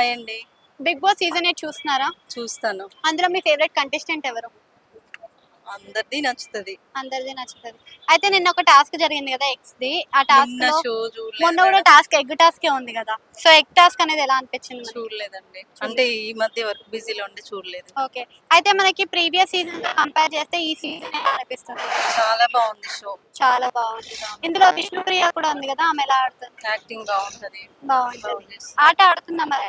Hi అండి. Big boss season eight చూస్తున్నారా? చూస్తాను. అందులో మీ ఫేవరెట్ కంటెస్టెంట్ ఎవరు? అందరిది నచ్చుతుంది. అందరిది నచ్చుతుంది. అయితే నిన్న ఒక టాస్క్ జరిగింది కదా ఎక్స్ ది ఆ టాస్క్లో మొన్న కూడా టాస్క్ ఎగ్ టాస్క్ ఉంది కదా. సో ఎగ్ టాస్క్ అనేది ఎలా అనిపించింది? చూడలేదండి. అంటే ఈ మధ్య వర్క్ బిజీలో ఉండి చూడలేదు. ఓకే. అయితే మనకి ప్రీవియస్ సీజన్ కంపేర్ చేస్తే ఈ సీజన్ ఎలా అనిపిస్తుంది? చాలా బాగుంది షో. చాలా బాగుంది. ఇందులో విష్ణుప్రియ కూడా ఉంది కదా ఆమె ఎలా ఆడుతుంది? యాక్టింగ్ బాగుంటది. ఆట ఆడుతుందా మరి.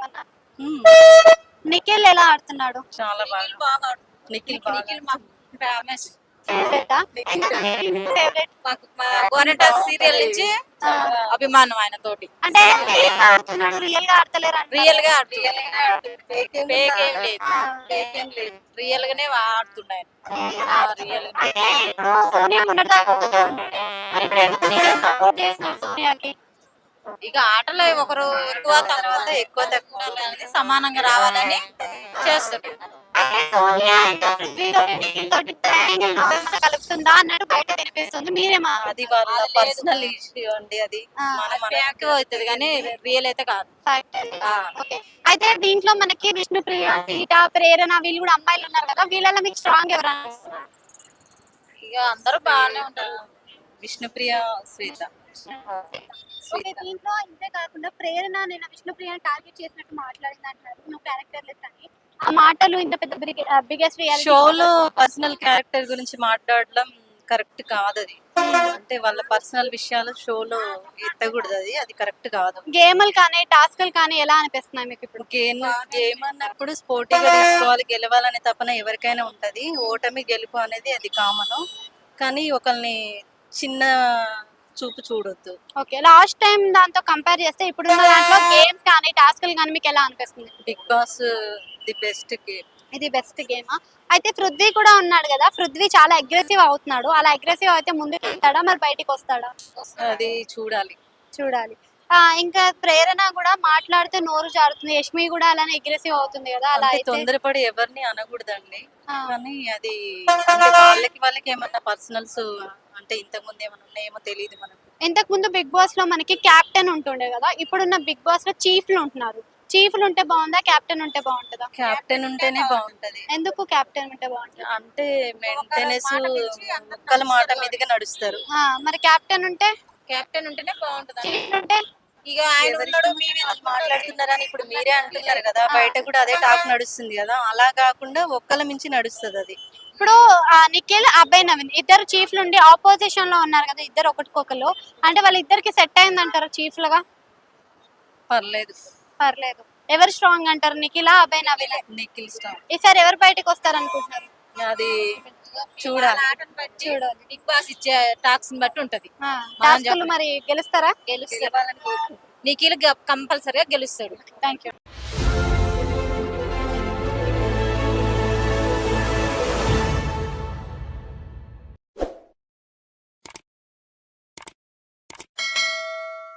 నిఖిల్ ఎలా ఆడుతున్నాడు? చాలా బాగా నిఖిల్ ఫేవరెట్ మాకు మా గోనెట సీరియల్ నుంచి అభిమానం ఆయన తోటి అంటే రియల్గా ఆడతలేరు? రియల్గా లేదు. రియల్ గానే ఆడుతున్నాయి రియల్ సోనియా మొన్నటిదాకా సపోర్ట్ చేస్తున్నాడు సోనియాకి? ఇక ఆటలో ఒకరు ఎక్కువ తర్వాత ఎక్కువ తక్కువ అనేది సమానంగా రావాలని చేస్తారు కలుపుతుందా అన్నట్టు బయట వినిపిస్తుంది మీరేమా అది వాళ్ళ పర్సనల్ ఇష్యూ అండి అది ఆ, బ్యాక్ అవుతుంది కానీ రియల్ అయితే కాదు అయితే దీంట్లో మనకి విష్ణుప్రియ సీత ప్రేరణ వీళ్ళు కూడా అమ్మాయిలు ఉన్నారు కదా వీళ్ళలో మీకు స్ట్రాంగ్ ఎవరన్నా ఇక అందరూ బాగానే ఉంటారు విష్ణుప్రియ శ్వేత దీంట్లో ఇంతే కాకుండా ప్రేరణ నేను విష్ణుప్రియ టార్గెట్ చేసినట్టు మాట్లాడింది అంటారు నువ్వు క్యారెక్టర్ లెస్ అని మాటలు ఇంత పెద్ద బిగ్గెస్ట్ షోలో పర్సనల్ క్యారెక్టర్ గురించి మాట్లాడడం కరెక్ట్ కాదు అది అంటే వాళ్ళ పర్సనల్ విషయాలు షోలో ఎత్తకూడదు అది అది కరెక్ట్ కాదు. గేమ్లు కానీ టాస్క్లు కానీ ఎలా అనిపిస్తున్నాయి మీకు ఇప్పుడు? గేమ్ గేమ్ అన్నప్పుడు స్పోర్టివ్గా తీసుకోవాలి గెలవాలనే తపన ఎవరికైనా ఉంటది. ఓటమి గెలుపు అనేది అది కామన్. కానీ ఒకరిని చిన్న చూపు చూడొద్దు. ఓకే లాస్ట్ టైం దాంతో కంపేర్ చేస్తే ఇప్పుడున్న దాంట్లో గేమ్స్ కానీ టాస్క్లు కానీ మీకు ఎలా అనిపిస్తుంది? Bigg Boss the best game ఇది బెస్ట్ గేమ్ అయితే పృథ్వీ కూడా ఉన్నాడు కదా పృథ్వీ చాలా అగ్రెసివ్ అవుతున్నాడు. అలా అగ్రెసివ్ అయితే ముందుకు వెళ్తాడా మరి బయటికి వస్తాడా? అది చూడాలి. చూడాలి. ఇంకా ప్రేరణ కూడా మాట్లాడితే నోరు జారుతుంది. యష్మి కూడా అలానే అగ్రెసివ్ అవుతుంది కదా అలా తొందరపడి ఎవరిని అనకూడదండి. కానీ అది వాళ్ళకి వాళ్ళకి ఏమన్నా పర్సనల్స్ అంటే ఇంతకు ముందు ఏమైనా ఉన్నాయేమో తెలియదు మనకు. ఇంతకు ముందు బిగ్ బాస్లో మనకి క్యాప్టెన్ ఉంటుండే కదా ఇప్పుడున్న బిగ్ బాస్లో చీఫ్లు ఉంటున్నారు. చీఫ్లు ఉంటే బాగుందా క్యాప్టెన్ ఉంటే బాగుంటుందా? క్యాప్టెన్ ఉంటేనే బాగుంటది. ఎందుకు క్యాప్టెన్ ఉంటే బాగుంటుంది? అంటే మెయింటెనెన్స్ ఒక్కల మాట మీదుగా నడుస్తారు. ఆ, మరి క్యాప్టెన్ ఉంటే? కెప్టెన్ ఉంటేనే బాగుంటుంది. చీఫ్లు ఉంటే ఇక ఆయన ఉన్నాడు మేమే వాళ్ళు మాట్లాడుతున్నారని ఇప్పుడు మీరే అంటున్నారు కదా బయట కూడా అదే టాక్ నడుస్తుంది కదా అలా కాకుండా ఒక్కల మించి నడుస్తుంది అది. ఇప్పుడు ఆ, నిఖిల్ అబ్బాయి నవీన్ ఇద్దరు చీఫ్లు ఉండి ఆపోజిషన్లో ఉన్నారు కదా ఇద్దరు ఒకటికొకరు అంటే వాళ్ళ ఇద్దరికి సెట్ అయిందంటారు చీఫ్లుగా పర్లేదు. పర్లేదు. ఎవరు స్ట్రాంగ్ అంటారు? నిఖిలా అబ్బాయి నవీన్? నిఖిల్ స్టార్ ఈసారి ఎవరు బయటకు వస్తారు అనుకుంటున్నారు అది చూడాలి. చూడాలి. బిగ్ బాస్ ఇచ్చే టాక్స్ బట్టి ఉంటది. మరి గెలుస్తారా? నిఖిల్ కంపల్సరిగా గెలుస్తాడు. Thank you